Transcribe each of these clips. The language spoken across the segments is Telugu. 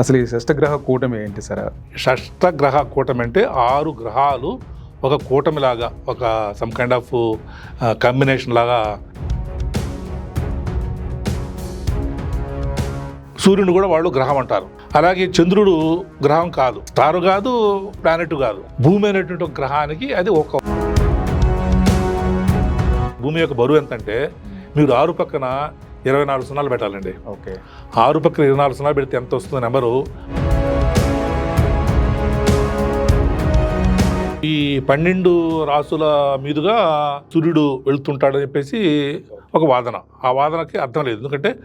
అసలు ఈ షష్టగ్రహ కూటమి ఏంటి సార్? షష్టగ్రహ కూటమి అంటే ఆరు గ్రహాలు ఒక కూటమిలాగా ఒక సమ్ కైండ్ ఆఫ్ కాంబినేషన్ లాగా. సూర్యుని కూడా వాళ్ళు గ్రహం అంటారు. అలాగే చంద్రుడు గ్రహం కాదు. తారు కాదు ప్లానెట్ కాదు. భూమి అనేటువంటి ఒక గ్రహానికి అది ఒక భూమి యొక్క బరువు ఎంతంటే మీరు ఆరు పక్కన ఇరవై నాలుగు సున్నాలు పెట్టాలండి. ఓకే. ఆరు పక్కన ఇరవై నాలుగు సున్నాలు పెడితే ఎంత వస్తుంది నెంబరు? ఈ పన్నెండు రాసుల మీదుగా సూర్యుడు వెళ్తుంటాడని చెప్పేసి ఒక వాదన. ఆ వాదనకి అర్థం లేదు. ఎందుకంటే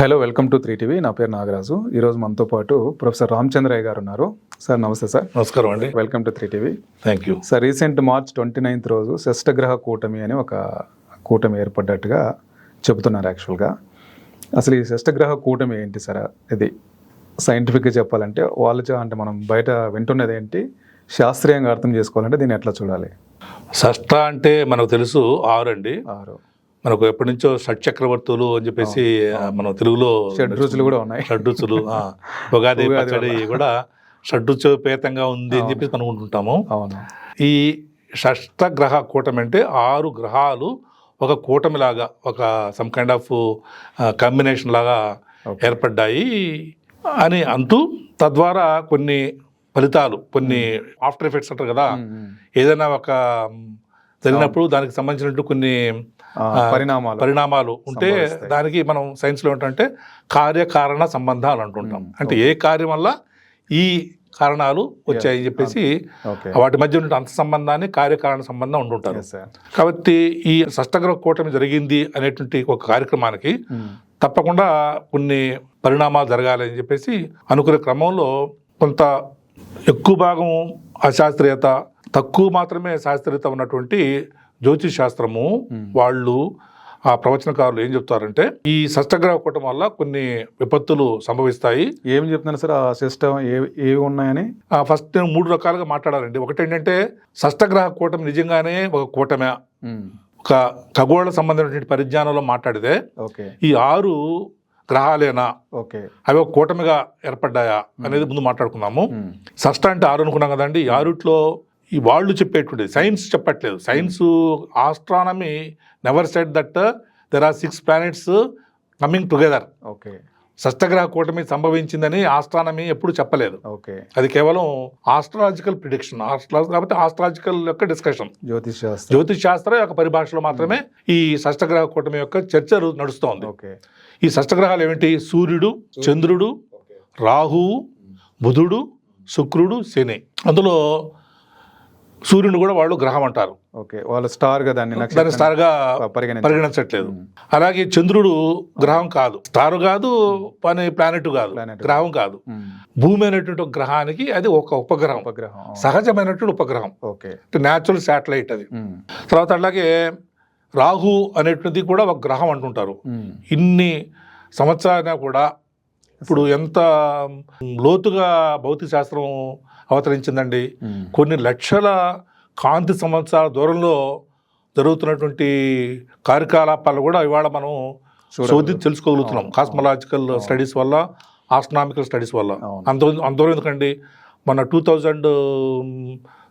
hello welcome to three TV. నా పేరు నాగరాజు. ఈరోజు మనతో పాటు ప్రొఫెసర్ రామచంద్రయ్య గారు ఉన్నారు. సార్ నమస్తే సార్. నమస్కారం అండి. Welcome to three TV. Thank you sir recent March twenty ninth రోజు షష్టగ్రహ కూటమి అని ఒక కూటమి ఏర్పడ్డట్టుగా చెబుతున్నారు యాక్చువల్గా. అసలు ఈ షష్టగ్రహ కూటమి ఏంటి సార్? ఇది సైంటిఫిక్గా చెప్పాలంటే వాళ్ళు అంటే మనం బయట వింటున్నది ఏంటి? శాస్త్రీయంగా అర్థం చేసుకోవాలంటే దీన్ని ఎట్లా చూడాలి? షష్ట అంటే మనకు తెలుసు ఆరు అండి. ఆరు. మనకు ఎప్పటి నుంచో షట్ చక్రవర్తులు అని చెప్పేసి మనం తెలుగులో షడ్ రుచులు కూడా ఉన్నాయి. షడ్రుచులు ఉగాది పచ్చడి కూడా. షడ్రుచోపేతంగా ఉంది అని చెప్పేసి మనం ఉంటుంటాము అవును. ఈ షష్ట గ్రహ కూటమి అంటే ఆరు గ్రహాలు ఒక కూటమిలాగా ఒక సమ్ కైండ్ ఆఫ్ కాంబినేషన్ లాగా. ఏర్పడ్డాయి అని అంటూ తద్వారా కొన్ని ఫలితాలు కొన్ని ఆఫ్టర్ ఎఫెక్ట్స్ అంటారు కదా. ఏదైనా ఒక జరిగినప్పుడు దానికి సంబంధించినట్టు కొన్ని పరిణామాలు పరిణామాలు ఉంటే. దానికి మనం సైన్స్లో ఏంటంటే కార్యకారణ సంబంధాలు అంటుంటాం. అంటే ఏ కార్యం వల్ల ఈ కారణాలు వచ్చాయని చెప్పేసి ఓకే వాటి మధ్య ఉన్న అంత సంబంధాన్ని కార్యకారణ సంబంధం సార్ కాబట్టి ఈ షష్టగ్రహ కూటమి జరిగింది అనేటువంటి ఒక కార్యక్రమానికి. తప్పకుండా కొన్ని పరిణామాలు జరగాలని చెప్పేసి అనుకునే క్రమంలో కొంత ఎక్కువ భాగం అశాస్త్రీయత తక్కువ మాత్రమే శాస్త్రీయత ఉన్నటువంటి జ్యోతిష్ శాస్త్రము వాళ్ళు ఆ ప్రవచనకారులు ఏం చెప్తారంటే ఈ షష్టగ్రహ కూటమి వల్ల కొన్ని విపత్తులు సంభవిస్తాయి. ఏం చెప్తున్నారు సార్? ఆ సిస్టమ్ ఏ ఏవి ఉన్నాయని? ఆ ఫస్ట్ నేను మూడు రకాలుగా మాట్లాడాలండి. ఒకటి ఏంటంటే షష్టగ్రహ కూటమి నిజంగానే ఒక కూటమే. ఒక ఖగోళ సంబంధించిన పరిజ్ఞానంలో మాట్లాడితే ఓకే. ఈ ఆరు గ్రహాలేనా? ఓకే. అవి ఒక కూటమిగా ఏర్పడ్డాయా అనేది ముందు మాట్లాడుకుందాము. మ్మ్. షష్ట అంటే ఆరు అనుకున్నాం కదండి. ఈ ఆరుట్లో ఈ వాళ్ళు చెప్పేటువంటి సైన్స్ చెప్పట్లేదు. Science astronomy never said that there are six planets coming together okay. షష్టగ్రహ కూటమి సంభవించిందని ఆస్ట్రానమీ ఎప్పుడు చెప్పలేదు. ఓకే. అది కేవలం ఆస్ట్రాలజికల్ ప్రిడిక్షన్ ఆస్ట్రా కాబట్టి ఆస్ట్రాలజికల్ యొక్క డిస్కషన్. జ్యోతిష్ జ్యోతిష్ శాస్త్రం యొక్క పరిభాషలో మాత్రమే ఈ షష్టగ్రహ కూటమి యొక్క చర్చ నడుస్తోంది. ఓకే. ఈ షష్టగ్రహాలు ఏమిటి? సూర్యుడు చంద్రుడు రాహువు బుధుడు శుక్రుడు శని. అందులో సూర్యుని కూడా వాళ్ళు గ్రహం అంటారు ఓకే వాళ్ళు స్టార్గా దాన్ని దాన్ని స్టార్గా పరిగణించట్లేదు అలాగే చంద్రుడు గ్రహం కాదు స్టార్ కాదు పని ప్లానెట్ కాదు. గ్రహం కాదు మ్మ్. భూమి అనేటువంటి ఒక గ్రహానికి అది ఒక ఉపగ్రహం ఉపగ్రహం. సహజమైనటువంటి ఉపగ్రహం ఓకే న్యాచురల్ శాటిలైట్ అది మ్మ్. తర్వాత అలాగే రాహు అనేటువంటిది కూడా ఒక గ్రహం అంటుంటారు మ్మ్. ఇన్ని సంవత్సరాలైనా కూడా ఇప్పుడు ఎంత లోతుగా భౌతిక శాస్త్రం అవతరించిందండి. కొన్ని లక్షల కాంతి సంవత్సరాల దూరంలో జరుగుతున్నటువంటి కార్యకలాపాలు కూడా ఇవాళ మనం శోధి తెలుసుకోగలుగుతున్నాం కాస్మలాజికల్ స్టడీస్ వల్ల ఆస్ట్రానామికల్ స్టడీస్ వల్ల. అంత అంతవరకు ఎందుకండి మన టూ థౌజండ్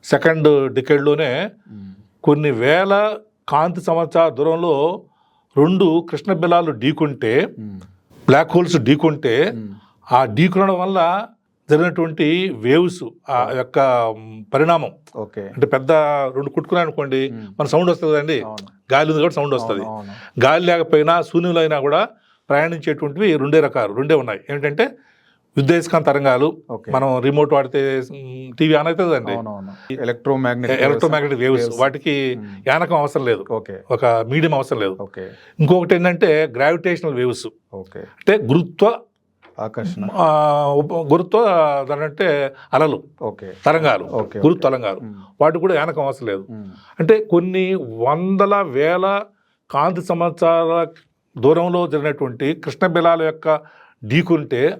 సెకండ్ డికెడ్లోనే. కొన్ని వేల కాంతి సంవత్సరాల దూరంలో రెండు కృష్ణ బిలాలు ఢీకుంటే. బ్లాక్ హోల్స్ ఢీకుంటే. ఆ ఢీకొనడం వల్ల జరిగినటువంటి వేవ్స్ ఆ యొక్క పరిణామం. ఓకే. అంటే పెద్ద రెండు కుట్టుకున్నాయి అనుకోండి మన సౌండ్ వస్తుంది కదండి. గాలి ఉంది కూడా సౌండ్ వస్తుంది. గాలి లేకపోయినా శూన్యంలో అయినా కూడా ప్రయాణించేటువంటివి రెండే రకాలు రెండే ఉన్నాయి. ఏంటంటే విద్యుదయస్కాంత తరంగాలు మనం రిమోట్ వాడితే టీవీ ఆన్ అవుతుంది అవునవును. Electromagnetic electromagnetic waves. వాటికి. యానకం అవసరం లేదు. ఒక మీడియం అవసరం లేదు. ఇంకొకటి ఏంటంటే గ్రావిటేషనల్ వేవ్స్. ఓకే. అంటే గురుత్వ ఆకర్షణ. దాని అంటే అలలు ఓకే. తరంగాలు ఓకే గురుత్వ తరంగాలు. వాటికి కూడా యానకం అవసరం లేదు. అంటే కొన్ని వందల వేల కాంతి సంవత్సరాల దూరంలో జరిగినటువంటి కృష్ణ బిలాల యొక్క ఢీకుంటే.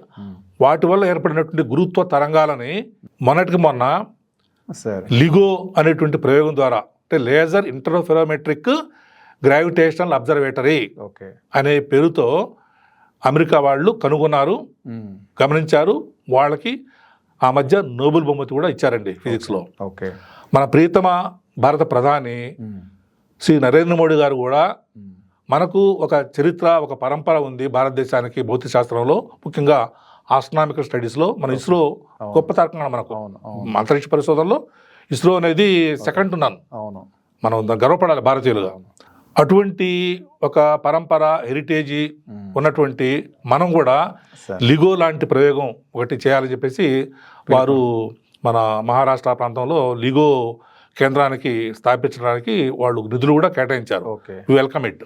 వాటి వల్ల ఏర్పడినటువంటి గురుత్వ తరంగాలని మొన్నటికి మొన్న లిగో అనేటువంటి ప్రయోగం ద్వారా అంటే laser interferometric gravitational observatory okay. అనే పేరుతో అమెరికా వాళ్ళు కనుగొన్నారు. గమనించారు. వాళ్ళకి ఆ మధ్య నోబెల్ బహుమతి కూడా ఇచ్చారండి ఫిజిక్స్లో. ఓకే. మన ప్రియతమ భారత ప్రధాని. శ్రీ నరేంద్ర మోడీ గారు కూడా. మనకు ఒక చరిత్ర ఒక పరంపర ఉంది భారతదేశానికి భౌతిక శాస్త్రంలో ముఖ్యంగా ఆస్ట్రానామికల్ స్టడీస్లో. మన ఇస్రో గొప్ప తారకం మనకు. అంతరిక్ష పరిశోధనలో ఇస్రో అనేది సెకండ్ ఉన్నాను అవును. మనం గర్వపడాలి భారతీయులుగా. అటువంటి ఒక పరంపర హెరిటేజీ. ఉన్నటువంటి మనం కూడా లిగో లాంటి ప్రయోగం ఒకటి చేయాలని చెప్పేసి వారు మన మహారాష్ట్ర ప్రాంతంలో లిగో కేంద్రానికి స్థాపించడానికి వాళ్ళు నిధులు కూడా కేటాయించారు ఓకే వెల్కమ్ ఇట్.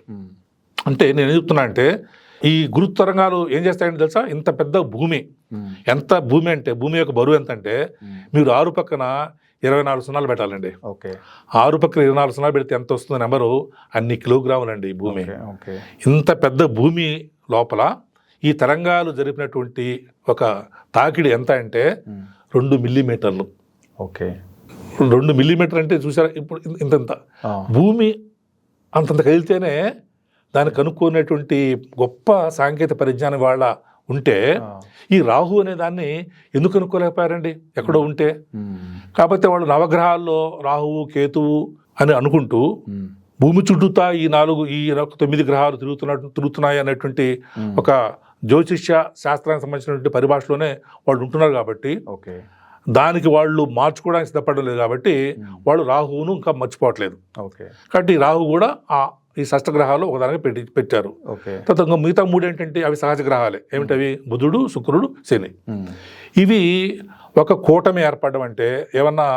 అంటే నేను ఏం చెప్తున్నా అంటే ఈ గురుత్వ తరంగాలు ఏం చేస్తాయంటే తెలుసా ఇంత పెద్ద భూమి. ఎంత భూమి అంటే భూమి యొక్క బరువు ఎంత అంటే. మీరు ఆరు పక్కన ఇరవై నాలుగు సున్నాలు పెట్టాలండి. ఓకే. ఆరు పక్కన ఇరవై నాలుగు సున్నాలు పెడితే ఎంత వస్తుంది నెంబరు? అన్ని కిలోగ్రాములండి ఈ భూమి. ఇంత పెద్ద భూమి లోపల ఈ తరంగాలు జరిపినటువంటి ఒక తాకిడి ఎంత అంటే. రెండు మిల్లీమీటర్లు. ఓకే. రెండు మిల్లీమీటర్ అంటే చూసారా? ఇప్పుడు ఇంతంత. భూమి అంతంత కదిలితేనే దాన్ని కనుక్కునేటువంటి గొప్ప సాంకేతిక పరిజ్ఞానం వాళ్ళ ఉంటే. ఈ రాహు అనే దాన్ని ఎందుకు కనుక్కోలేకపోయారండి ఎక్కడో ఉంటే. కాకపోతే వాళ్ళు నవగ్రహాల్లో రాహువు కేతువు అని అనుకుంటూ. భూమి చుట్టూతా ఈ నాలుగు ఈ తొమ్మిది గ్రహాలు తిరుగుతున్నట్టు తిరుగుతున్నాయి అనేటువంటి. ఒక జ్యోతిష్య శాస్త్రానికి సంబంధించినటువంటి పరిభాషలోనే వాళ్ళు ఉంటున్నారు కాబట్టి ఓకే దానికి వాళ్ళు మార్చుకోవడానికి సిద్ధపడడం లేదు కాబట్టి వాళ్ళు రాహువును ఇంకా మర్చిపోవట్లేదు ఓకే కాబట్టి రాహు కూడా ఆ ఈ షష్ట గ్రహాలు ఒకదానికి పెట్టి పెట్టారు. తర్వాత మిగతా మూడు ఏంటంటే అవి సహజ గ్రహాలే. ఏమిటవి బుధుడు శుక్రుడు శని. ఇవి ఒక కూటమి ఏర్పడడం అంటే ఏమన్నా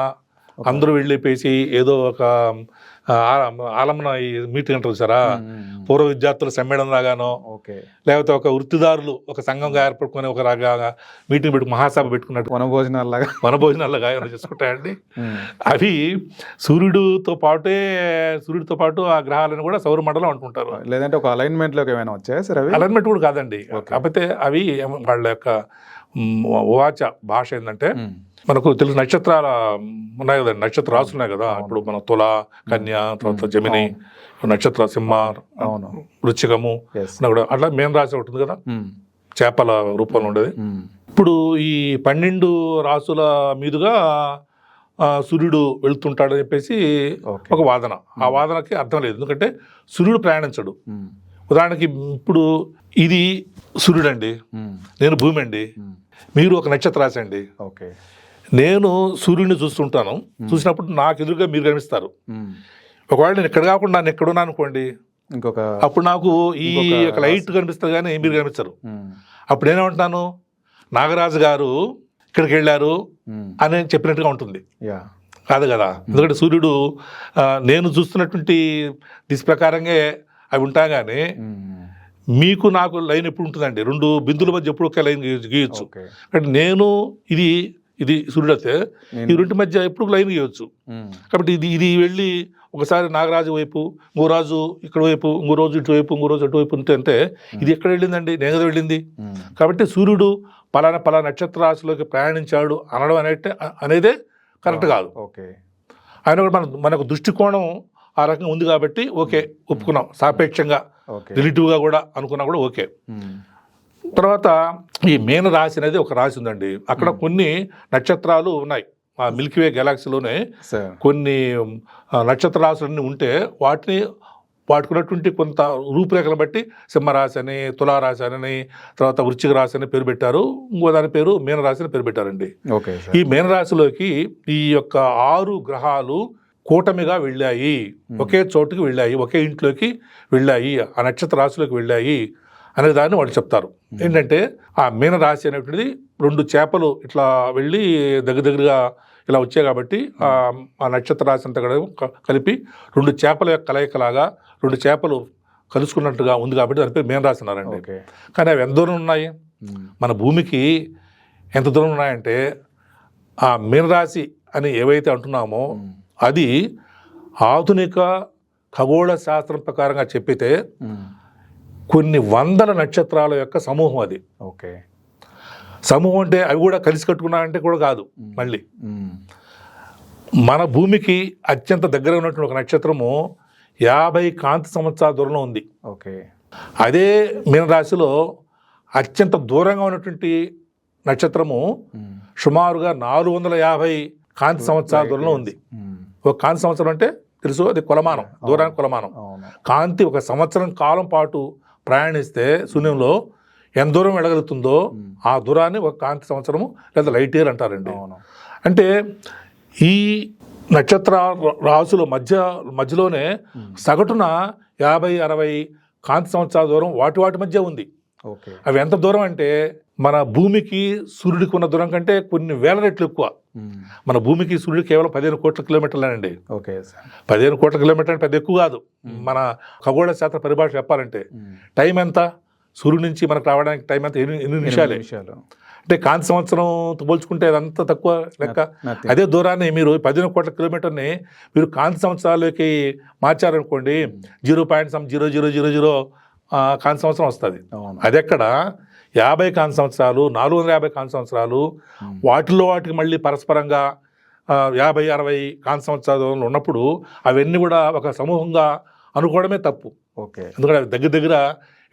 అందరూ వెళ్ళిపోయి ఏదో ఒక ఆలమన ఈ మీటింగ్ అంటారు మ్మ్. పూర్వ విద్యార్థుల సమ్మేళనం లాగానో ఓకే లేకపోతే ఒక వృత్తిదారులు ఒక సంఘంగా ఏర్పడుకుని ఒక రాగా మీటింగ్ పెట్టుకు మహాసభ పెట్టుకున్నట్టు వన భోజనాలు లాగా మన భోజనాలుగా ఏమైనా చేసుకుంటాయండి. అవి సూర్యుడితో పాటే సూర్యుడితో పాటు ఆ గ్రహాలను కూడా సౌరమండలం అంటుంటారు లేదంటే ఒక అలైన్మెంట్లోకి ఏమైనా వచ్చాయా సార్ అవి అలైన్మెంట్ కూడా కాదండి. కాకపోతే అవి వాళ్ళ యొక్క వాచ భాష ఏంటంటే. మనకు తెలుసు నక్షత్రాల ఉన్నాయి కదండి నక్షత్ర రాసులు ఉన్నాయి కదా. ఇప్పుడు మన తుల కన్య తర్వాత జమిని నక్షత్ర సింహ అవును. వృచ్చికము కూడా అట్లా రాశి ఒకటి ఉంది కదా చేపల రూపంలో ఉండేది. ఇప్పుడు ఈ పన్నెండు రాసుల మీదుగా సూర్యుడు వెళ్తుంటాడని చెప్పేసి ఒక వాదన. ఆ వాదనకి అర్థం లేదు. ఎందుకంటే సూర్యుడు ప్రయాణించడు. ఉదాహరణకి ఇప్పుడు ఇది సూర్యుడు అండి నేను భూమి అండి. మీరు ఒక నక్షత్ర రాశి అండి. ఓకే. నేను సూర్యుడిని చూస్తుంటాను. చూసినప్పుడు నాకు ఎదురుగా మీరు కనిపిస్తారు. ఒకవేళ నేను ఇక్కడ కాకుండా నేను ఎక్కడ ఉన్నాను అనుకోండి ఇంకొక అప్పుడు నాకు ఈ యొక్క లైట్ కనిపిస్తుంది కానీ మీరు కనిపించరు. అప్పుడు నేనేమంటున్నాను నాగరాజు గారు ఇక్కడికి వెళ్ళారు. అని చెప్పినట్టుగా ఉంటుంది. కాదు కదా. ఎందుకంటే సూర్యుడు నేను చూస్తున్నటువంటి దిశ ప్రకారంగా అవి మ్మ్. మీకు నాకు లైన్ ఎప్పుడు ఉంటుందండి? రెండు బిందుల మధ్య ఎప్పుడు ఒకే లైన్ గీయొచ్చు- కాబట్టి నేను ఇది ఇది సూర్యుడు అయితే నేను- ఈ రెండు మధ్య ఎప్పుడు లైన్ గీయొచ్చు మ్మ్. కాబట్టి ఇది ఇది వెళ్ళి ఒకసారి నాగరాజు వైపు ఇంకో రాజు ఇక్కడ వైపు ఇంకో రోజు ఇటువైపు ఇంకో రోజు అటువైపు ఉంటే అంటే ఇది ఎక్కడ వెళ్ళిందండి? నేను వెళ్ళింది. కాబట్టి సూర్యుడు పలానా పలానా నక్షత్ర రాశిలోకి ప్రయాణించాడు అనడం అనేది అనేదే కరెక్ట్ కాదు. ఓకే. ఆయన కూడా మన మనకు దృష్టికోణం ఆ రకంగా ఉంది కాబట్టి ఓకే ఒప్పుకున్నాం. సాపేక్షంగా రిలేటివ్గా కూడా అనుకున్నా కూడా ఓకే. తర్వాత ఈ మీన రాశి అనేది ఒక రాశి ఉందండి. అక్కడ కొన్ని నక్షత్రాలు ఉన్నాయి. ఆ మిల్కీవే గెలాక్సీలోనే కొన్ని నక్షత్ర రాశులన్నీ ఉంటే వాటిని వాటికి ఉన్నటువంటి కొంత రూపురేఖలు బట్టి సింహరాశి అని తులారాశి అని తర్వాత వృశ్చిక రాశి అని పేరు పెట్టారు. ఇంకో దాని పేరు మీనరాశి అని పేరు పెట్టారండి. ఈ మీనరాశిలోకి ఈ యొక్క ఆరు గ్రహాలు కూటమిగా వెళ్ళాయి. ఒకే చోటుకి వెళ్ళాయి. ఒకే ఇంట్లోకి వెళ్ళాయి. ఆ నక్షత్ర రాశిలోకి వెళ్ళాయి. అనే దాన్ని వాళ్ళు చెప్తారు ఏంటంటే ఆ మీనరాశి అనేటువంటిది రెండు చేపలు ఇట్లా వెళ్ళి దగ్గర దగ్గరగా ఇలా వచ్చాయి కాబట్టి ఆ నక్షత్ర రాశి అంతా కలిపి రెండు చేపల యొక్క కలయికలాగా రెండు చేపలు కలుసుకున్నట్టుగా ఉంది కాబట్టి దాని పేరు మీనరాశి అన్నారండి ఓకే కానీ అవి ఎంత దూరం ఉన్నాయి. మన భూమికి ఎంత దూరం ఉన్నాయంటే ఆ మీనరాశి అని ఏవైతే అంటున్నామో. అది ఆధునిక ఖగోళ శాస్త్రం ప్రకారంగా చెప్పితే. కొన్ని వందల నక్షత్రాల యొక్క సమూహం అది. ఓకే. సమూహం అంటే అవి కూడా కలిసి కట్టుకున్నాయంటే కూడా కాదు మళ్ళీ. మన భూమికి అత్యంత దగ్గర ఉన్నటువంటి ఒక నక్షత్రము యాభై కాంతి సంవత్సరాల దూరంలో ఉంది. ఓకే. అదే మీనరాశిలో అత్యంత దూరంగా ఉన్నటువంటి నక్షత్రము. సుమారుగా నాలుగు వందల యాభై కాంతి సంవత్సరాల దూరంలో ఉంది. ఒక కాంతి సంవత్సరం అంటే తెలుసు అది కొలమానం దూరానికి కొలమానం. కాంతి ఒక సంవత్సరం కాలం పాటు ప్రయాణిస్తే శూన్యంలో ఎంత దూరం వెళ్ళగలుగుతుందో ఆ దూరాన్ని ఒక కాంతి సంవత్సరము లేదా లైట్ ఇయర్ అంటారండి. అంటే ఈ నక్షత్ర రాసుల మధ్య మధ్యలోనే సగటున యాభై అరవై కాంతి సంవత్సరాల దూరం వాటి వాటి మధ్య ఉంది. అవి ఎంత దూరం అంటే మన భూమికి సూర్యుడికి ఉన్న దూరం కంటే కొన్ని వేల రెట్లు ఎక్కువ. మన భూమికి సూర్యుడికి కేవలం పదిహేను కోట్ల కిలోమీటర్లేనండి. ఓకే పదిహేను కోట్ల కిలోమీటర్ అంటే పెద్ద ఎక్కువ కాదు. మన ఖగోళ శాస్త్ర పరిభాష చెప్పాలంటే ఉమ్. టైం ఎంత? సూర్యుడి నుంచి మనకు రావడానికి టైం ఎంత? ఎనిమిది నిమిషాలే? అంటే కాంతి సంవత్సరం పోల్చుకుంటే అదంతా తక్కువ లెక్క. అదే దూరాన్ని మీరు పదిహేను కోట్ల కిలోమీటర్ని మీరు కాంతి సంవత్సరాలకి మార్చారనుకోండి zero point some zero zero zero zero కాంతి సంవత్సరం వస్తుంది. అది ఎక్కడ యాభై కాంతి సంవత్సరాలు నాలుగు వందల యాభై కాంతి సంవత్సరాలు వాటిల్లో వాటికి మళ్ళీ పరస్పరంగా యాభై అరవై కాంతి సంవత్సరాల ఉన్నప్పుడు అవన్నీ కూడా ఒక సమూహంగా అనుకోవడమే తప్పు. ఓకే. ఎందుకంటే అవి దగ్గర దగ్గర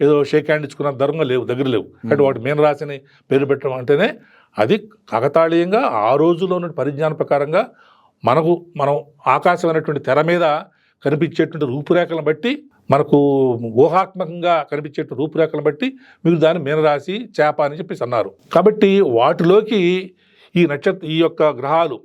ఏదో షేక్ హ్యాండ్ ఇచ్చుకున్న ధరంగా లేవు దగ్గర లేవు. అంటే వాటి మీన రాశిని పేరు పెట్టడం అంటేనే అది కాకతాళీయంగా ఆ రోజులో ఉన్న పరిజ్ఞానం ప్రకారంగా మనకు మనం ఆకాశమైనటువంటి తెర మీద కనిపించేటువంటి రూపురేఖలను బట్టి మనకు ఊహాత్మకంగా కనిపించేటువంటి రూపురేఖలను బట్టి మీరు దాన్ని మీనరాశి చేప అని చెప్పేసి అన్నారు. కాబట్టి వాటిలోకి ఈ నక్షత్ర ఈ యొక్క గ్రహాలు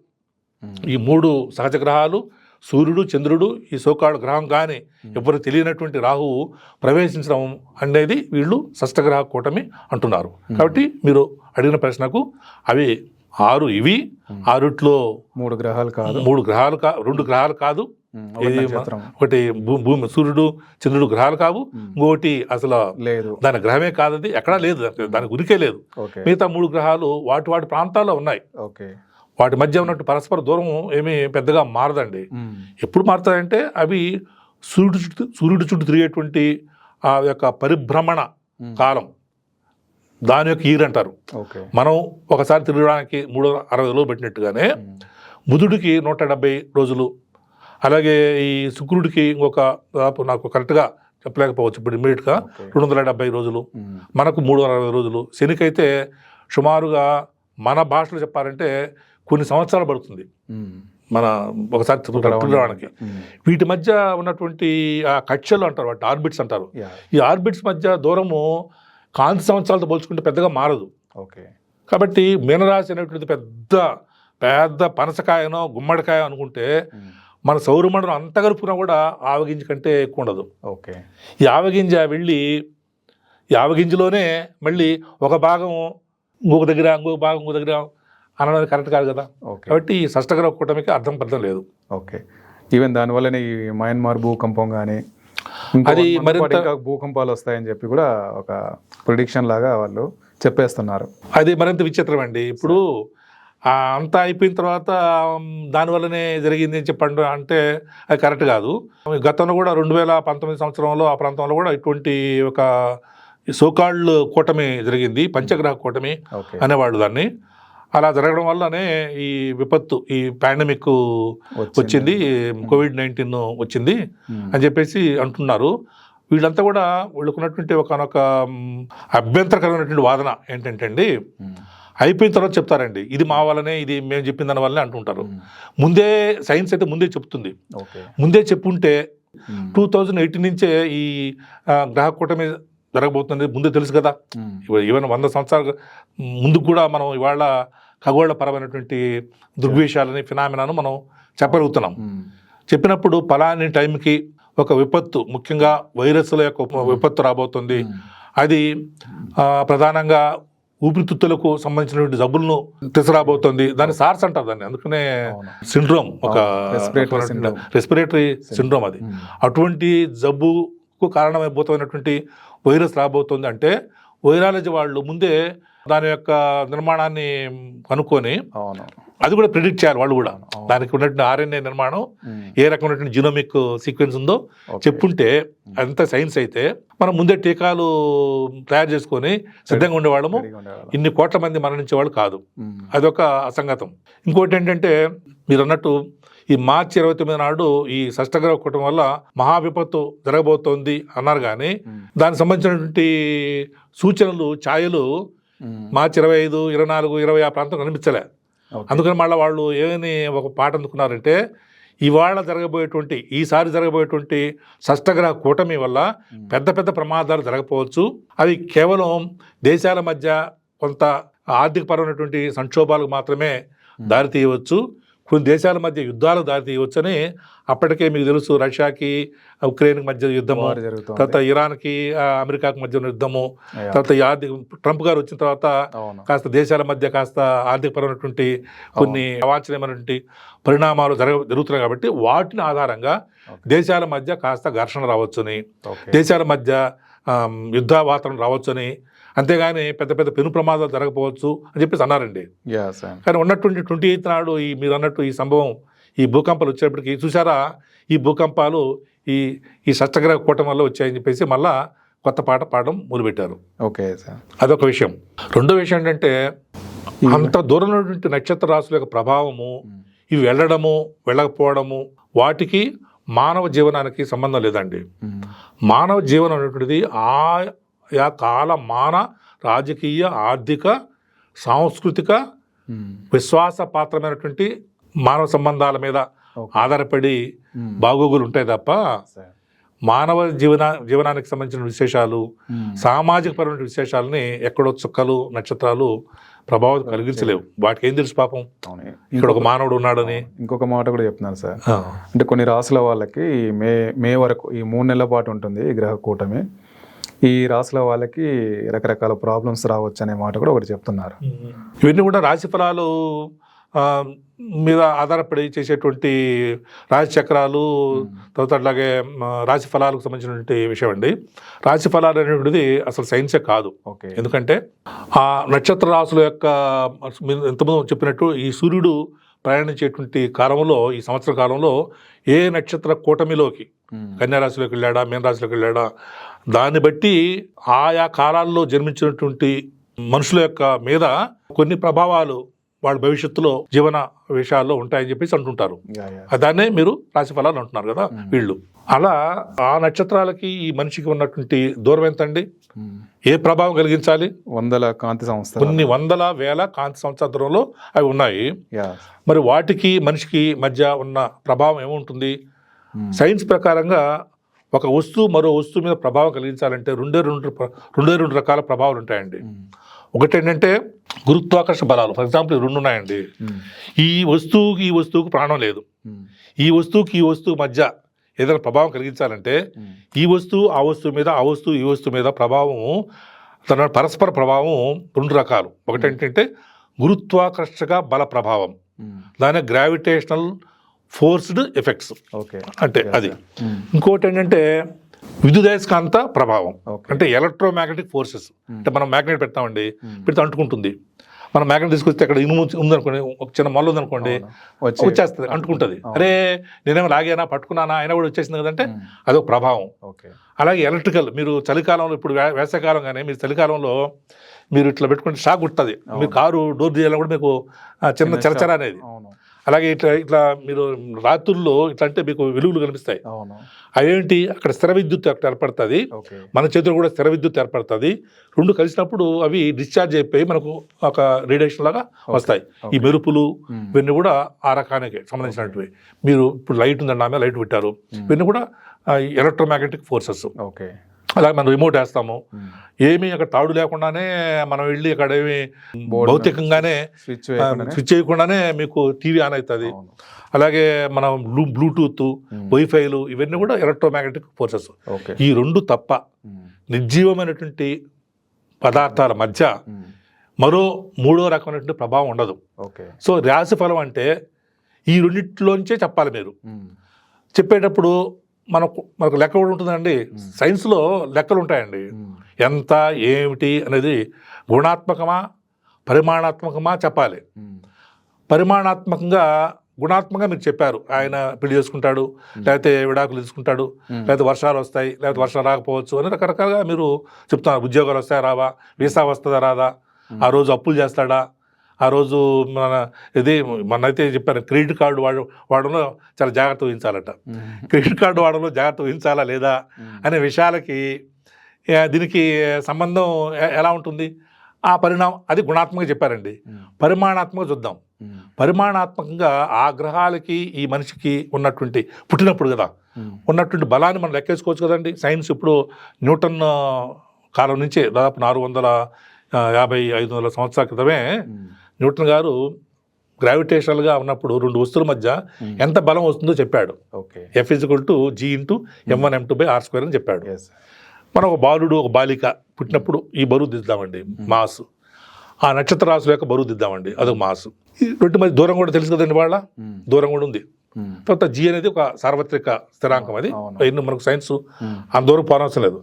ఈ మూడు సహజ గ్రహాలు సూర్యుడు చంద్రుడు ఈ సోకాడు గ్రహం కానీ ఎవరు తెలియనటువంటి రాహువు ప్రవేశించడం అనేది వీళ్ళు షష్టగ్రహ కూటమి అంటున్నారు. కాబట్టి మీరు అడిగిన ప్రశ్నకు అవి ఆరు ఇవి. ఆరుట్లో మూడు గ్రహాలు కాదు. మూడు గ్రహాలు కా రెండు గ్రహాలు కాదు. ఒకటి భూమి సూర్యుడు చంద్రుడు గ్రహాలు కావు. ఇంకోటి అసలు లేదు. దాని గ్రహమే కాదది ఎక్కడా లేదు. దానికి- ఉనికే లేదు. మిగతా మూడు గ్రహాలు వాటి వాటి ప్రాంతాల్లో ఉన్నాయి. వాటి మధ్య ఉన్నట్టు పరస్పర దూరం ఏమీ పెద్దగా మారదండి. ఎప్పుడు మారుతాయంటే అవి సూర్యుడు చుట్టూ సూర్యుడు చుట్టూ తిరిగేటువంటి ఆ యొక్క పరిభ్రమణ. కాలం. దాని యొక్క ఈర్ అంటారు. మనం ఒకసారి తిరగడానికి మూడు అరవై రోజులు పెట్టినట్టుగానే. బుధుడికి నూట డెబ్బై రోజులు అలాగే ఈ శుక్రుడికి ఇంకొక దాదాపు నాకు కరెక్ట్గా చెప్పలేకపోవచ్చు ఇప్పుడు ఇమ్మీడియట్గా ఓకే. రెండు వందల డెబ్బై రోజులు. మనకు మూడు వందల అరవై రోజులు శనికైతే సుమారుగా మన భాషలో చెప్పాలంటే కొన్ని సంవత్సరాలు పడుతుంది. మన ఒకసారి తిరగడానికి ఉమ్. వీటి మధ్య ఉన్నటువంటి ఆ కక్షలు అంటారు వాటి ఆర్బిట్స్ అంటారు ఈ ఆర్బిట్స్ మధ్య దూరము కాంతి సంవత్సరాలతో పోల్చుకుంటే పెద్దగా మారదు ఓకే కాబట్టి మీనరాశి అనేటువంటిది పెద్ద పెద్ద పనసకాయనో గుమ్మడికాయ అనుకుంటే. మన సౌరమండలం అంత కలుపుకున్నా కూడా ఆవగింజ కంటే ఎక్కువ ఉండదు. ఓకే. ఈ ఆవగింజ వెళ్ళి ఈ ఆవగింజలోనే మళ్ళీ ఒక భాగం ఇంకొక దగ్గర ఇంకొక భాగం ఇంకొక దగ్గర అనడం కరెక్ట్ కాదు కదా. ఓకే. కాబట్టి ఈ షష్టగ్రహ కూటమికి అర్థం పర్థం లేదు. ఓకే. ఈవెన్ దానివల్లనే ఈ మయన్మార్ భూకంపం కానీ అది మరింత- భూకంపాలు వస్తాయని చెప్పి కూడా ఒక ప్రిడిక్షన్ లాగా వాళ్ళు చెప్పేస్తున్నారు. అది మరింత విచిత్రం అండి. ఇప్పుడు అంతా అయిపోయిన తర్వాత దానివల్లనే జరిగింది అని చెప్పండి అంటే అది కరెక్ట్ కాదు. గతంలో కూడా రెండు వేల పంతొమ్మిది సంవత్సరంలో ఆ ప్రాంతంలో కూడా ఇటువంటి ఒక సోకాళ్ళు కూటమి జరిగింది పంచగ్రహ కూటమి అనేవాళ్ళు దాన్ని. అలా జరగడం వల్లనే ఈ విపత్తు ఈ పాండమిక్ వచ్చింది. కోవిడ్ నైన్టీన్ వచ్చింది. అని చెప్పేసి అంటున్నారు. వీళ్ళంతా కూడా వీళ్ళకున్నటువంటి ఒకనొక అభ్యంతరకరమైనటువంటి వాదన ఏంటంటే అండి. అయిపోయిన తర్వాత చెప్తారండి. ఇది మా వల్లనే ఇది మేము చెప్పిన దాని వల్లనే అంటుంటారు. ముందే సైన్స్ అయితే ముందే చెప్తుంది. ముందే చెప్పుంటే. టూ థౌజండ్ ఎయిటీన్ నుంచే ఈ గ్రహ కూటమి జరగబోతుంది ముందే తెలుసు కదా. ఈవెన్ వంద సంవత్సరాల ముందుకు కూడా మనం ఇవాళ ఖగోళ పరమైనటువంటి దృగ్విషయాలని ఫినామినాను మనం చెప్పగలుగుతున్నాం. చెప్పినప్పుడు పలాని టైంకి ఒక విపత్తు ముఖ్యంగా వైరస్ల యొక్క విపత్తు రాబోతుంది. అది ప్రధానంగా ఊపిరితిత్తులకు సంబంధించినటువంటి జబ్బులను తీసుకురాబోతుంది దాన్ని సార్స్ అంటారు దాన్ని అందుకనే. సిండ్రోమ్ ఒక. రెస్పిరేటరీ సిండ్రోమ్ అది ఉమ్. అటువంటి జబ్బుకు కారణమైపోతున్నటువంటి వైరస్ రాబోతుంది అంటే వైరాలజీ వాళ్ళు ముందే దాని యొక్క నిర్మాణాన్ని కనుక్కొని అది కూడా ప్రిడిక్ట్ చేయాలి వాళ్ళు కూడా. దానికి ఉన్నటువంటి ఆర్ఎన్ఏ నిర్మాణం ఉమ్. ఏ రకమైనటువంటి జీనోమిక్ సీక్వెన్స్ ఉందో. చెప్పుంటే అంత సైన్స్ అయితే మనం ముందే టీకాలు తయారు చేసుకొని సిద్ధంగా ఉండేవాళ్ళము. ఇన్ని కోట్ల మంది మరణించేవాళ్ళు కాదు ఉమ్. అదొక అసంగతం ఇంకోటి ఏంటంటే మీరు అన్నట్టు ఈ మార్చి ఇరవై తొమ్మిది నాడు ఈ షష్టగ్రహ కూటమి వల్ల మహా విపత్తు జరగబోతోంది అన్నారు కానీ దానికి సంబంధించినటువంటి సూచనలు ఛాయలు మార్చి ఇరవై ఐదు ఇరవై నాలుగు ఇరవై ఆ ప్రాంతం కనిపించలే అందుకని మళ్ళీ వాళ్ళు ఏమని ఒక పాట అందుకున్నారంటే ఇవాళ జరగబోయేటువంటి ఈసారి జరగబోయేటువంటి షష్టగ్రహ కూటమి వల్ల పెద్ద పెద్ద ప్రమాదాలు జరగకపోవచ్చు. అవి కేవలం దేశాల మధ్య కొంత ఆర్థికపరమైనటువంటి సంక్షోభాలకు మాత్రమే దారి తీయవచ్చు కొన్ని దేశాల మధ్య యుద్ధాలకు దారి తీయవచ్చని అప్పటికే మీకు తెలుసు రష్యాకి ఉక్రెయిన్కి మధ్య యుద్ధము. తర్వాత ఇరాన్కి అమెరికాకి మధ్య ఉన్న యుద్ధము. తర్వాత ఈ ఆర్థిక ట్రంప్ గారు వచ్చిన తర్వాత కాస్త దేశాల మధ్య కాస్త ఆర్థికపరమైనటువంటి కొన్ని అవాంఛనీయమైనటువంటి పరిణామాలు జరగ జరుగుతున్నాయి కాబట్టి వాటిని ఆధారంగా దేశాల మధ్య కాస్త ఘర్షణ రావచ్చని దేశాల మధ్య యుద్ధ వాతావరణం రావచ్చని అంతేగాని పెద్ద పెద్ద పెను ప్రమాదాలు జరగకపోవచ్చు అని చెప్పేసి అన్నారండి. కానీ ఉన్నటువంటి ట్వంటీ ఎయిత్ నాడు ఈ మీరు అన్నట్టు ఈ సంభవం ఈ భూకంపాలు వచ్చేప్పటికి చూసారా ఈ భూకంపాలు ఈ ఈ షష్టగ్రహ కూటం వల్ల వచ్చాయని చెప్పేసి మళ్ళా కొత్త పాట పాడడం మొదలుపెట్టారు. ఓకే సార్ అదొక విషయం. రెండో విషయం ఏంటంటే అంత దూరం ఉన్నటువంటి నక్షత్ర రాశుల యొక్క ప్రభావము ఇవి వెళ్ళడము వెళ్ళకపోవడము వాటికి మానవ జీవనానికి సంబంధం లేదండి. మ్మ్. మానవ జీవనం అనేటువంటిది ఆయా కాల మాన రాజకీయ ఆర్థిక సాంస్కృతిక మ్మ్. విశ్వాసపాత్రమైనటువంటి మానవ సంబంధాల మీద. ఆధారపడి. బాగోగులు ఉంటాయి తప్ప. మానవ జీవన జీవనానికి సంబంధించిన విశేషాలు. సామాజిక పరమైన విశేషాలని ఎక్కడో చుక్కలు నక్షత్రాలు ప్రభావం కలిగించలేవు వాటికి ఏం తెలుసు పాపం ఇక్కడ ఒక మానవుడు ఉన్నాడని ఇంకొక మాట కూడా చెప్తున్నాను సార్ అంటే కొన్ని రాసుల వాళ్ళకి మే మే వరకు ఈ మూడు నెలల పాటు ఉంటుంది ఈ గ్రహ కూటమి ఈ రాసుల వాళ్ళకి రకరకాల ప్రాబ్లమ్స్ రావచ్చు అనే మాట కూడా ఒకటి చెప్తున్నారు. ఇవన్నీ కూడా రాశి ఫలాలు మీద ఆధారపడి చేసేటువంటి రాశి చక్రాలు తర్వాత అట్లాగే రాశి ఫలాలకు సంబంధించినటువంటి విషయం అండి. రాశి ఫలాలు అనేటువంటిది అసలు సైన్సే కాదు. ఓకే. ఎందుకంటే ఆ నక్షత్ర రాశుల యొక్క ఎంతమంది చెప్పినట్టు ఈ సూర్యుడు ప్రయాణించేటువంటి కాలంలో ఈ సంవత్సర కాలంలో ఏ నక్షత్ర కూటమిలోకి. కన్యారాశిలోకి వెళ్ళాడా మీనరాశిలోకి వెళ్ళాడా దాన్ని బట్టి ఆయా కాలాల్లో జన్మించినటువంటి మనుషుల యొక్క మీద కొన్ని ప్రభావాలు వాళ్ళ భవిష్యత్తులో జీవన విషయాల్లో ఉంటాయని చెప్పేసి అంటుంటారు. దాన్నే మీరు రాశి ఫలాలు అంటున్నారు కదా వీళ్ళు. అలా ఆ నక్షత్రాలకి ఈ మనిషికి ఉన్నటువంటి దూరం ఎంతండి. ఏ ప్రభావం కలిగించాలి? వందల కాంతి సంస్థలు కొన్ని వందల వేల కాంతి సంవత్సరాల దూరంలో అవి ఉన్నాయి. మరి వాటికి మనిషికి మధ్య ఉన్న ప్రభావం ఏముంటుంది. సైన్స్ ప్రకారంగా ఒక వస్తువు మరో వస్తువు మీద ప్రభావం కలిగించాలంటే రెండే రెండు రెండే రెండు రకాల ప్రభావాలు ఉంటాయండి. ఒకటి ఏంటంటే గురుత్వాకర్షణ బలాలు ఫర్ ఎగ్జాంపుల్ రెండు ఉన్నాయండి. ఈ వస్తువుకి ఈ వస్తువుకు ప్రాణం లేదు. ఈ వస్తువుకి ఈ వస్తువు మధ్య ఏదైనా ప్రభావం కలిగించాలంటే. ఈ వస్తువు ఆ వస్తువు మీద ఆ వస్తువు ఈ వస్తువు మీద ప్రభావం తన పరస్పర ప్రభావం రెండు రకాలు ఒకటి ఏంటంటే గురుత్వాకర్షక బల ప్రభావం. దాని గ్రావిటేషనల్ ఫోర్స్డ్ ఎఫెక్ట్స్. ఓకే. అంటే అది. ఇంకోటి ఏంటంటే విద్యుదయస్కాంత ప్రభావం. అంటే ఎలక్ట్రోమాగ్నెటిక్ ఫోర్సెస్. అంటే మనం మ్యాగ్నెట్ పెడతామండి. పెడితే అంటుకుంటుంది. మనం మ్యాగ్నెట్ తీసుకొస్తే అక్కడ ఇనుము ఉందనుకోండి ఒక చిన్న మొల్ల ఉందనుకోండి వచ్చేస్తుంది అంటుకుంటుంది. అరే నేనేమో లాగానా పట్టుకున్నానా అయినా కూడా వచ్చేసింది కదంటే మ్మ్. అదొక ప్రభావం. ఓకే. అలాగే ఎలక్ట్రికల్ మీరు చలికాలంలో ఇప్పుడు వేసవికాలం కానీ మీరు చలికాలంలో మీరు ఇట్లా పెట్టుకుంటే షాక్ కుట్టది మీ కారు డోర్ తీయాలని కూడా మీకు చిన్న చరచర. అనేది. అలాగే ఇట్లా ఇట్లా మీరు రాత్రుల్లో ఇట్లా అంటే మీకు వెలుగులు కనిపిస్తాయి. అవేంటి? అక్కడ స్థిర విద్యుత్ అక్కడ ఏర్పడుతుంది. మన చేతిలో కూడా స్థిర విద్యుత్ ఏర్పడుతుంది. రెండు కలిసినప్పుడు అవి డిశ్చార్జ్ అయిపోయి మనకు ఒక రేడియేషన్ లాగా వస్తాయి. ఈ మెరుపులు. ఇవన్నీ కూడా ఆ రకానికి సంబంధించినటువంటివి. మీరు ఇప్పుడు లైట్ ఉందండి ఆమె లైట్ పెట్టారు. ఇవన్నీ కూడా ఎలక్ట్రోమాగ్నెటిక్ ఫోర్సెస్. ఓకే. అలాగే మనం రిమోట్ వేస్తాము. ఏమీ అక్కడ తాడు లేకుండానే మనం వెళ్ళి అక్కడ ఏమి భౌతికంగానే స్విచ్ చేయకుండానే మీకు టీవీ ఆన్ అవుతుంది. అలాగే మనం బ్లూ బ్లూటూత్ వైఫైలు ఇవన్నీ కూడా ఎలక్ట్రోమాగ్నెటిక్ ఫోర్సెస్ ఈ రెండు తప్ప. నిర్జీవమైనటువంటి పదార్థాల మధ్య. మరో మూడో రకమైనటువంటి ప్రభావం ఉండదు. ఓకే. సో రాశి ఫలం అంటే ఈ రెండిట్లోంచే చెప్పాలి మీరు. చెప్పేటప్పుడు మనకు మనకు లెక్క కూడా ఉంటుందండి. సైన్స్లో లెక్కలు ఉంటాయండి. ఎంత ఏమిటి అనేది గుణాత్మకమా పరిమాణాత్మకమా చెప్పాలి. పరిమాణాత్మకంగా గుణాత్మకంగా మీరు చెప్పారు. ఆయన పెళ్ళి చేసుకుంటాడు లేకపోతే విడాకులు తీసుకుంటాడు లేకపోతే వర్షాలు వస్తాయి లేకపోతే వర్షాలు రాకపోవచ్చు అని రకరకాలుగా మీరు చెప్తున్నారు. ఉద్యోగాలు వస్తాయా రావా? వీసా వస్తుందా రాదా? ఆ రోజు అప్పులు చేస్తాడా? ఆ రోజు మన ఇది మొన్నైతే చెప్పారు క్రెడిట్ కార్డు వాడు వాడడంలో చాలా జాగ్రత్త వహించాలట క్రెడిట్ కార్డు వాడడంలో జాగ్రత్త వహించాలా లేదా అనే విషయాలకి దీనికి సంబంధం ఎలా ఉంటుంది? ఆ పరిణామం అది గుణాత్మకంగా చెప్పారండి. పరిమాణాత్మకంగా చూద్దాం. పరిమాణాత్మకంగా ఆ గ్రహాలకి ఈ మనిషికి ఉన్నటువంటి పుట్టినప్పుడు కదా ఉన్నటువంటి బలాన్ని మనం లెక్కేసుకోవచ్చు కదండి. సైన్స్ ఇప్పుడు న్యూటన్ కాలం నుంచే దాదాపు నాలుగు వందల యాభై ఐదు వందల సంవత్సరాల క్రితమే న్యూటన్ గారు గ్రావిటేషనల్గా ఉన్నప్పుడు రెండు వస్తువుల మధ్య ఎంత బలం వస్తుందో చెప్పాడు. Okay. F is equal to G into M one M two by R square అని చెప్పాడు. మనం ఒక బాలుడు ఒక బాలిక పుట్టినప్పుడు ఈ బరువు దిద్దామండి మాస్. ఆ నక్షత్ర రాశుల యొక్క బరువు దిద్దామండి అదొక మాస్. రెండు మధ్య దూరం కూడా తెలుసు కదండి వాళ్ళ? దూరం కూడా ఉంది. తర్వాత జీ అనేది ఒక సార్వత్రిక స్థిరాంకం అది. ఎన్ని మనకు సైన్స్ అంత దూరం పోనవసరం లేదు.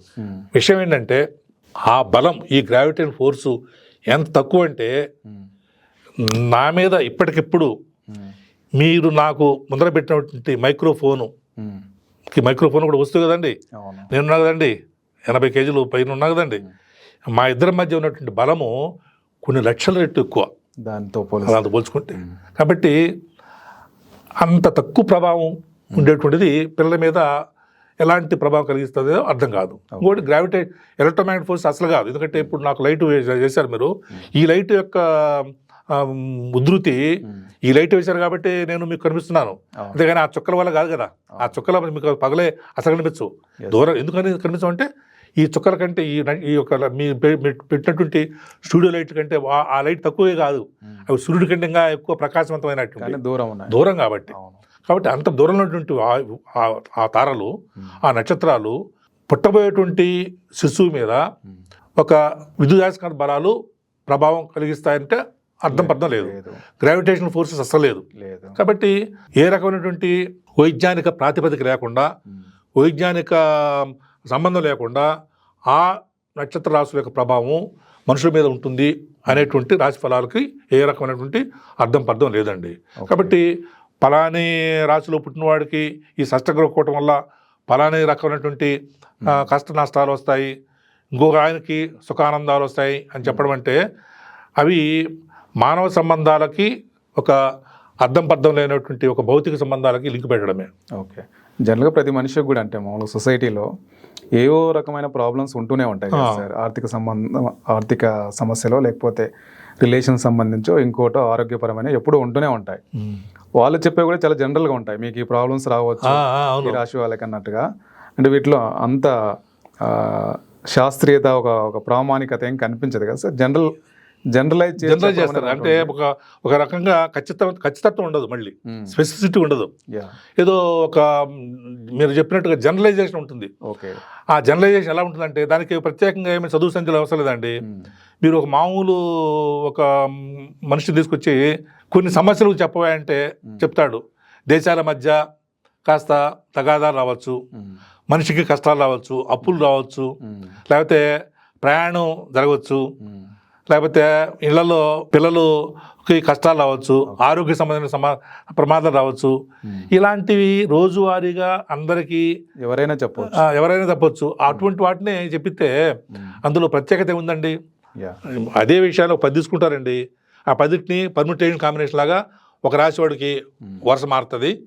విషయం ఏంటంటే ఆ బలం ఈ గ్రావిటేషన్ ఫోర్సు ఎంత తక్కువ అంటే నా మీద ఇప్పటికిప్పుడు మీరు నాకు ముందర పెట్టినటువంటి మైక్రోఫోను. మైక్రోఫోన్ కూడా వస్తుంది కదండి. నేనున్నా కదండి. ఎనభై కేజీలు పైన ఉన్నా కదండి. మా ఇద్దరి మధ్య ఉన్నటువంటి బలము కొన్ని లక్షల రెట్లు ఎక్కువ. పోలిస్తే. దాంతో పోల్చుకుంటే. కాబట్టి అంత తక్కువ ప్రభావం ఉండేటువంటిది పిల్లల మీద ఎలాంటి ప్రభావం కలిగిస్తుందో అర్థం కాదు. ఇంకోటి గ్రావిటే ఎలక్ట్రోమాగ్నెట్ ఫోర్స్ అసలు కాదు. ఎందుకంటే ఇప్పుడు నాకు లైట్ చేశారు మీరు. ఈ లైట్ యొక్క ఉధృతి ఈ లైట్ వేశారు కాబట్టి నేను మీకు కనిపిస్తున్నాను. అంతేగాని ఆ చుక్కల వల్ల కాదు కదా. ఆ చుక్కల మీకు పగలే అసలు కనిపించవు దూరం ఎందుకని కనిపించవు ఈ చుక్కల కంటే ఈ ఈ యొక్క మీ పెట్టినటువంటి స్టూడియో లైట్ కంటే ఆ- లైట్ తక్కువే కాదు. అవి సూర్యుడి కంటే ఇంకా ఎక్కువ ప్రకాశవంతమైనటువంటి దూరం దూరం కాబట్టి. కాబట్టి అంత దూరంలో ఉన్నటువంటి ఆ- తారలు ఆ నక్షత్రాలు పుట్టబోయేటువంటి శిశువు మీద ఒక విద్యుదాస్కార బలాలు ప్రభావం కలిగిస్తాయంటే. అర్థం పర్థం లేదు. గ్రావిటేషన్ ఫోర్సెస్ అస్సలు లేదు. కాబట్టి ఏ రకమైనటువంటి వైజ్ఞానిక ప్రాతిపదిక లేకుండా వైజ్ఞానిక సంబంధం లేకుండా ఆ నక్షత్ర రాశుల యొక్క ప్రభావం మనుషుల మీద ఉంటుంది అనేటువంటి రాశి ఫలాలకి ఏ రకమైనటువంటి అర్థం పర్థం లేదండి. కాబట్టి పలాని రాశిలో పుట్టినవాడికి ఈ షష్టగ్రహ కూటం వల్ల పలాని రకమైనటువంటి కష్ట నష్టాలు వస్తాయి ఇంకొక ఆయనకి సుఖానందాలు వస్తాయి అని చెప్పడం అంటే అవి మానవ సంబంధాలకి ఒక అర్థం పర్థం లేనటువంటి ఒక భౌతిక సంబంధాలకి లింక్ పెట్టడమే. ఓకే. జనరల్గా ప్రతి మనిషికి కూడా అంటే మామూలు సొసైటీలో ఏవో రకమైన ప్రాబ్లమ్స్ ఉంటూనే ఉంటాయి సార్. ఆర్థిక సంబంధం ఆర్థిక సమస్యలో లేకపోతే రిలేషన్ సంబంధించో ఇంకోటో ఆరోగ్యపరమైన ఎప్పుడూ ఉంటూనే ఉంటాయి. వాళ్ళు చెప్పే కూడా చాలా జనరల్గా ఉంటాయి. మీకు ఈ ప్రాబ్లమ్స్ రావచ్చు రాశి వాళ్ళకి అన్నట్టుగా. అంటే వీటిలో అంత శాస్త్రీయత ఒక ఒక ప్రామాణికత ఏం కనిపించదు కదా సార్. జనరల్ జనరలైజ్ జనరల్ చేస్తారు. అంటే ఒక ఒక రకంగా ఖచ్చిత ఖచ్చితత్వం ఉండదు మళ్ళీ. స్పెసిసిటీ ఉండదు. యా ఏదో ఒక మీరు చెప్పినట్టుగా జనరలైజేషన్ ఉంటుంది. ఓకే ఆ జనరలైజేషన్ ఎలా ఉంటుందంటే దానికి ప్రత్యేకంగా ఏమి చదువు సంఖ్యలు అవసరం లేదండి. మీరు ఒక మామూలు ఒక మ్, మనిషిని తీసుకొచ్చి కొన్ని సమస్యలు చెప్పవా అంటే చెప్తాడు. దేశాల మధ్య కాస్త తగాదాలు రావచ్చు. మనిషికి కష్టాలు రావచ్చు. అప్పులు రావచ్చు. లేకపోతే ప్రయాణం జరగవచ్చు. లేకపోతే ఇళ్ళలో పిల్లలకి కష్టాలు రావచ్చు ఆరోగ్య సంబంధమైన సమా ప్రమాదాలు రావచ్చు. ఇలాంటివి రోజువారీగా అందరికీ ఎవరైనా చెప్పవచ్చు. ఎవరైనా తప్పొచ్చు అటువంటి వాటిని చెప్పితే అందులో ప్రత్యేకత యా. అదే విషయాలు ఒక పది తీసుకుంటారండి. ఆ పదిటిని పర్మిటేషన్ కాంబినేషన్ లాగా ఒక రాశి వాడికి వరుస మారుతుంది.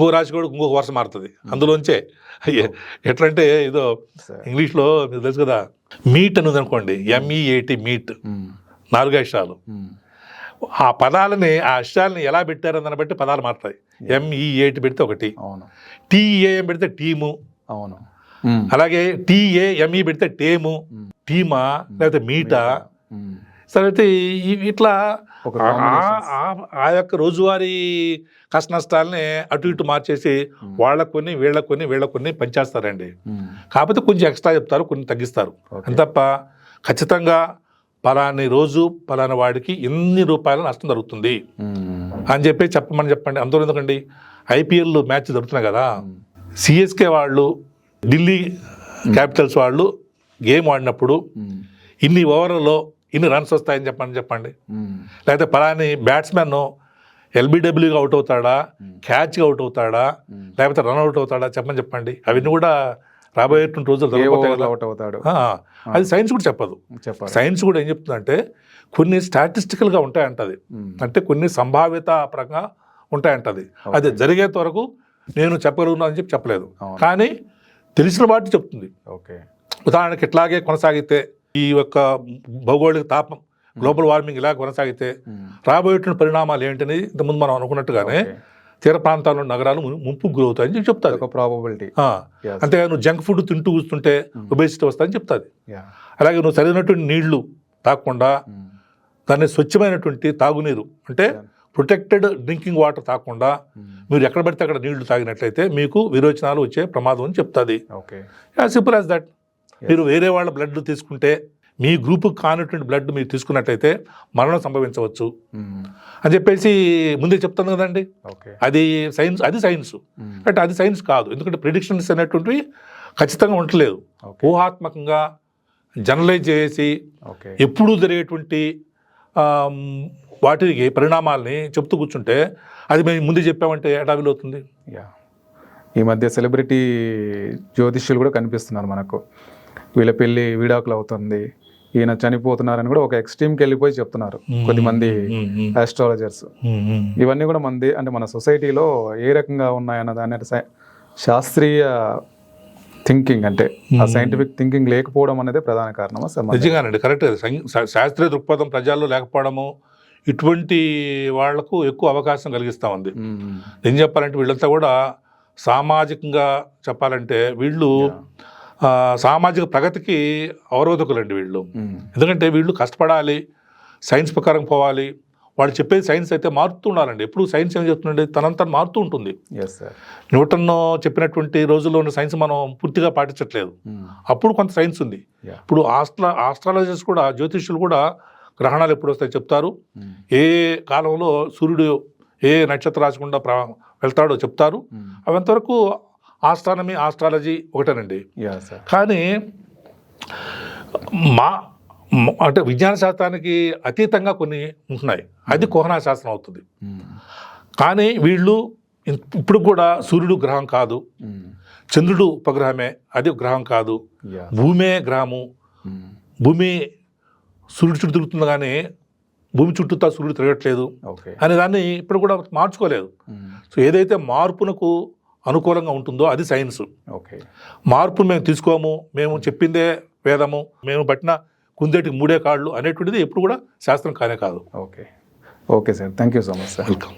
ఇంకో రాశి వాడికి ఇంకొక వరుస మారుతుంది. అందులోంచే ఎ- ఎట్లా అంటే ఏదో. ఇంగ్లీష్లో మీకు తెలుసు కదా మీట్ అనేది అనుకోండి ఎంఈఏటి మీట్. నాలుగు అక్షరాలు. ఆ పదాలని ఆ అక్షరాలని ఎలా పెట్టారని దాన్ని బట్టి పదాలు మారుతాయి. ఎంఈఏటి పెడితే ఒకటి. అవును. టీఏఎం పెడితే టీము. అవును. అలాగే టీఏఎంఈ పెడితే టేము. టీమా లేకపోతే మీటా. సరే ఇట్లా ఆ- యొక్క రోజువారీ కష్ట నష్టాలని అటు ఇటు మార్చేసి వాళ్ళకు కొన్ని వీళ్ళకు కొన్ని వీళ్ళకు కొన్ని పంచేస్తారండి కాకపోతే కొంచెం ఎక్స్ట్రా చెప్తారు కొన్ని తగ్గిస్తారు. Okay. అంత తప్ప ఖచ్చితంగా పలాని రోజు పలాని వాడికి ఎన్ని రూపాయల నష్టం జరుగుతుంది. అని చెప్పి చెప్పమని చెప్పండి. అందరూ ఎందుకండి? ఐపీఎల్ మ్యాచ్ జరుగుతున్నాయి కదా. సిఎస్కే వాళ్ళు ఢిల్లీ క్యాపిటల్స్ వాళ్ళు గేమ్ ఆడినప్పుడు ఇన్ని ఓవర్లలో ఇన్ని రన్స్ వస్తాయని చెప్పండి చెప్పండి. లేకపోతే పలాని బ్యాట్స్మెన్ ఎల్బిడబ్ల్యూగా అవుట్ అవుతాడా క్యాచ్గా అవుట్ అవుతాడా లేకపోతే రన్ అవుట్ అవుతాడా చెప్పని చెప్పండి. అవన్నీ కూడా రాబోయేటువంటి రోజులు. అవుట్ అవుతాడు. అది సైన్స్ కూడా చెప్పదు. సైన్స్ కూడా ఏం చెప్తుందంటే కొన్ని స్టాటిస్టికల్గా ఉంటాయంటది. అంటే కొన్ని సంభావ్యత పరంగా ఉంటాయంటది. అది జరిగేంత వరకు నేను చెప్పగలను అని చెప్పి చెప్పలేదు. కానీ తెలిసిన వాటి చెప్తుంది. ఓకే. ఉదాహరణకి ఇట్లాగే కొనసాగితే ఈ యొక్క భౌగోళిక తాపం గ్లోబల్ వార్మింగ్ ఇలా కొనసాగితే. రాబోయేటువంటి పరిణామాలు ఏంటనేది ఇంతకుముందు మనం అనుకున్నట్టుగానే. తీర ప్రాంతాల్లో నగరాలు ము- ముంపుకు గురవుతాయని చెప్పి చెప్తాది. ఒక ప్రాబబిలిటీ Yes. అంతే నువ్వు జంక్ ఫుడ్ తింటూ కూస్తుంటే ఒబేసిటీ వస్తుందని చెప్తాది. అలాగే నువ్వు సరైనటువంటి నీళ్ళు తాగకుండా. దాన్ని స్వచ్ఛమైనటువంటి తాగునీరు అంటే ప్రొటెక్టెడ్ డ్రింకింగ్ వాటర్ తాగకుండా ఉమ్. మీరు ఎక్కడ పడితే అక్కడ నీళ్ళు తాగినట్లయితే మీకు విరోచనాలు వచ్చే ప్రమాదం అని చెప్తుంది. Okay as simple as that మీరు వేరే వాళ్ళ బ్లడ్ తీసుకుంటే మీ గ్రూప్ కానటువంటి బ్లడ్ మీరు తీసుకున్నట్లయితే మరణం సంభవించవచ్చు. అని చెప్పేసి ముందే చెప్తాను కదండి. అది సైన్స్ అది సైన్స్. అంటే అది సైన్స్ కాదు. ఎందుకంటే ప్రిడిక్షన్స్ అనేటువంటివి ఖచ్చితంగా ఉండట్లేదు. ఓకే. ఊహాత్మకంగా జనరలైజ్ చేసి ఎప్పుడూ జరిగేటువంటి వాటికి పరిణామాల్ని చెప్తూ కూర్చుంటే అది మేము ముందే చెప్పామంటే ఎడావిలో అవుతుంది యా ఈ మధ్య సెలబ్రిటీ జ్యోతిష్యులు కూడా కనిపిస్తున్నారు మనకు. వీళ్ళ పెళ్ళి విడాకులు అవుతుంది. ఈయన చనిపోతున్నారని కూడా ఒక ఎక్స్ట్రీమ్కి వెళ్ళిపోయి చెప్తున్నారు కొద్దిమంది ఆస్ట్రాలజర్స్ ఇవన్నీ కూడా మంది అంటే మన సొసైటీలో ఏ రకంగా ఉన్నాయన్న దాని శాస్త్రీయ థింకింగ్ అంటే ఆ సైంటిఫిక్ థింకింగ్ లేకపోవడం అనేది ప్రధాన కారణమా? నిజంగానండి కరెక్ట్. శాస్త్రీయ దృక్పథం ప్రజల్లో లేకపోవడము ఇటువంటి వాళ్ళకు ఎక్కువ అవకాశం కలిగిస్తూ ఉంది. ఏం చెప్పాలంటే వీళ్ళంతా కూడా సామాజికంగా చెప్పాలంటే వీళ్ళు సామాజిక ప్రగతికి అవరోధకులండి వీళ్ళు. ఎందుకంటే వీళ్ళు కష్టపడాలి సైన్స్ ప్రకారం పోవాలి. వాళ్ళు చెప్పేది సైన్స్ అయితే మారుతూ ఉండాలండి. ఎప్పుడు సైన్స్ ఏం చెప్తుందండి తనంతా మారుతూ ఉంటుంది. న్యూటన్ చెప్పినటువంటి రోజుల్లో ఉన్న సైన్స్ మనం పూర్తిగా పాటించట్లేదు. అప్పుడు కొంత సైన్స్ ఉంది. ఇప్పుడు ఆస్ట్రా ఆస్ట్రాలజర్స్ కూడా జ్యోతిష్యులు కూడా గ్రహణాలు ఎప్పుడు వస్తాయి చెప్తారు. ఏ కాలంలో సూర్యుడు ఏ నక్షత్ర రాశి గుండా ప్ర వెళ్తాడో చెప్తారు. అవంతవరకు ఆస్ట్రానమీ ఆస్ట్రాలజీ ఒకటేనండి. కానీ మా అంటే విజ్ఞాన శాస్త్రానికి అతీతంగా కొన్ని ఉంటున్నాయి. అది కోహనా శాస్త్రం అవుతుంది. మ్మ్. కానీ వీళ్ళు ఇప్పుడు కూడా సూర్యుడు గ్రహం కాదు. మ్మ్. చంద్రుడు ఉపగ్రహమే అది గ్రహం కాదు. భూమే గ్రహము. భూమి సూర్యుడు చుట్టూ తిరుగుతుంది కానీ భూమి చుట్టూతా సూర్యుడు తిరగట్లేదు. అనే దాన్ని ఇప్పుడు కూడా మార్చుకోలేదు. సో ఏదైతే మార్పునకు అనుకూలంగా ఉంటుందో అది సైన్స్. ఓకే. మార్పును మేము తీసుకోము మేము చెప్పిందే వేదము మేము పట్టిన కుందేటికి మూడే కాళ్ళు అనేటువంటిది ఎప్పుడు కూడా శాస్త్రం కానే కాదు. Okay. Okay sir. Thank you so much sir. Welcome.